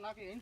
నాకు ఏం